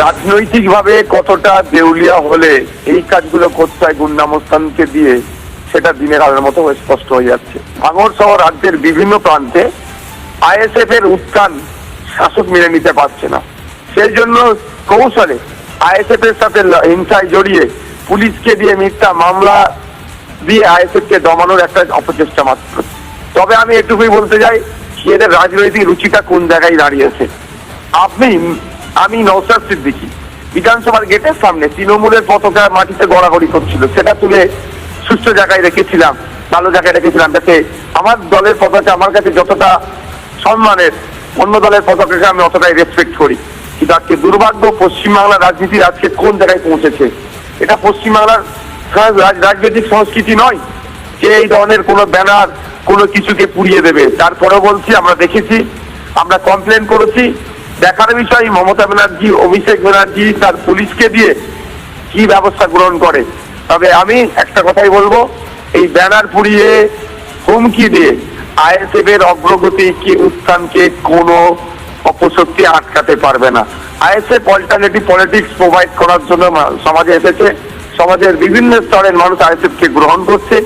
রাজনৈতিকভাবে কতটা দেউলিয়া হলে এই কাজগুলো করতে হয় গুন্ডামস্থানকে দিয়ে, সেটা দিনের আলোর মতো স্পষ্ট হয়ে যাচ্ছে। ভাঙর সহ রাজ্যের বিভিন্ন প্রান্তে আইএসএফ এর উত্থান শাসক মেনে নিতে পারছে না। সেই জন্য কৌশলে আইএসএফ এর সাথে হিংসায় জড়িয়ে পুলিশকে দিয়ে মিথ্যা মামলা দিয়ে আইএসএফ কে দমানোর একটা অপচেষ্টা মাত্র। তবে আমি এটুকুই বলতে চাই, এদের রাজনৈতিক রুচিটা কোন জায়গায় দাঁড়িয়েছে? আপনি আমি নৌসাদ সিদ্দিকি। বিধানসভার গেটের সামনে তৃণমূলের পতাকা মাটিতে গড়াগড়ি করছিল। সেটা তুলে সুস্থ জায়গায় রেখেছিলাম, ভালো জায়গায় রেখেছিলাম, যাতে আমার দলের পতাকা আমার কাছে যতটা সম্মানের, অন্য দলের পতাকাকে আমি অতটাই রেসপেক্ট করি। কিন্তু আজকে দুর্ভাগ্য পশ্চিমবাংলার রাজনীতির আজকে কোন জায়গায় পৌঁছেছে? এটা পশ্চিমবাংলার রাজ- রাজ- রাজনৈতিক সংস্কৃতি নয় যে এই ধরনের কোনো ব্যানার, কোনো কিছুকে পুড়িয়ে দেবে। তারপরে বলছি, আমরা দেখেছি, আমরা কমপ্লেন করেছি দেখার বিষয়, মমতা ব্যানার্জি, অভিষেক ব্যানার্জি তার পুলিশকে দিয়ে কি ব্যবস্থা গ্রহণ করে। তবে আমি একটা কথাই বলব, এই ব্যানার পুড়িয়ে হুমকি দিয়ে আইএসএফ এর অগ্রগতি কি উত্থানকে কোনো অপশক্তি আটকাতে পারবে না। আইএসএফ অল্টারনেটিভ পলিটিক্স প্রোভাইড করার জন্য সমাজে এসেছে। সমাজের বিভিন্ন স্তরের মানুষ আইএসএফ কে গ্রহণ করছে।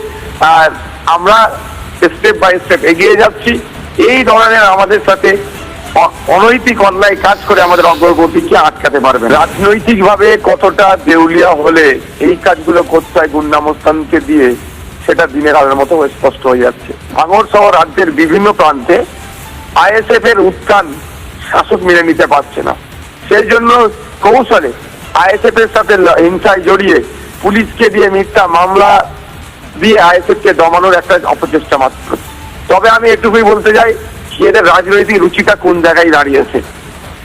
আর আমরা স্টেপ বাই স্টেপ এগিয়ে যাচ্ছি। এই ধরনের আমাদের সাথে অনৈতিক অন্যায় কাজ করে আমাদের অগ্রগতিকে আটকাতে পারবে রাজনৈতিক ভাবে কতটা দেউলিয়া হলে এই কাজগুলো করতে হয় গুন্ডামস্থানকে দিয়ে সেটা দিনের আলোর মতো স্পষ্ট হয়ে যাচ্ছে। ভাঙর সহ রাজ্যের বিভিন্ন প্রান্তে আইএসএফ এর উত্থান শাসক মেনে নিতে পারছে না। সেই জন্য কৌশলে আইএসএফ এর সাথে হিংসায় জড়িয়ে পুলিশকে দিয়ে মিথ্যা মামলা দিয়ে আইএসএফ কে দমানোর একটা অপচেষ্টা মাত্র। তবে আমি এটুকুই বলতে চাই এদের রাজনৈতিক রুচিটা কোন জায়গায় দাঁড়িয়েছে?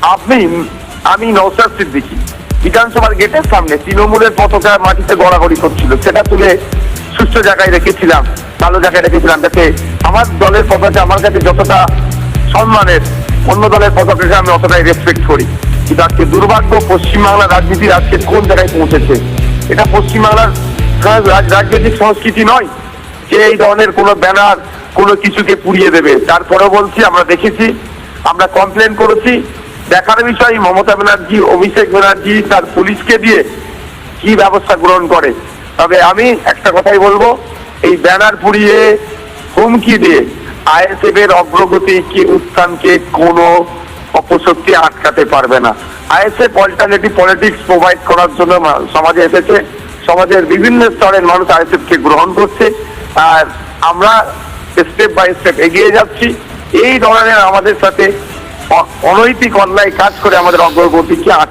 আপনি, আমি নৌসাদ সিদ্দিকি, বিধানসভার গেটের সামনে তৃণমূলের পতাকা মাটিতে গড়াগড়ি করছিল। সেটা তুলে সুস্থ জায়গায় রেখেছিলাম, ভালো জায়গায় রেখেছিলাম, যাতে আমার দলের পতাকা আমার কাছে যতটা সম্মানের, অন্য দলের পতাকাকে আমি অতটাই রেসপেক্ট করি। কিন্তু আজকে দুর্ভাগ্য, পশ্চিমবাংলার রাজনীতির আজকে কোন জায়গায় পৌঁছেছে? এটা পশ্চিমবাংলার রাজ- রাজ- রাজনৈতিক সংস্কৃতি নয় যে এই ধরনের কোনো ব্যানার, কোনো কিছুকে পুড়িয়ে দেবে। তারপরে বলছি, আমরা দেখেছি, আমরা কমপ্লেন করেছি। দেখার বিষয়, মমতা ব্যানার্জি, অভিষেক ব্যানার্জি তার পুলিশকে দিয়ে কি ব্যবস্থা গ্রহণ করে। তবে আমি একটা কথাই বলব, এই ব্যানার পুড়িয়ে হুমকি দিয়ে আইএসএফ এর অগ্রগতি কি উত্থানকে কোনো অপশক্তি আটকাতে পারবে না। আইএসএফ অল্টারনেটিভ পলিটিক্স প্রোভাইড করার জন্য সমাজে এসেছে। সমাজের বিভিন্ন স্তরের মানুষ আইএসএফ কে গ্রহণ করছে। আমরা স্টেপ বাই স্টেপ এগিয়ে যাচ্ছি। এই ধরনের আমাদের সাথে অনৈতিক অন্যায় কাজ করে আমাদের অগ্রগতিকে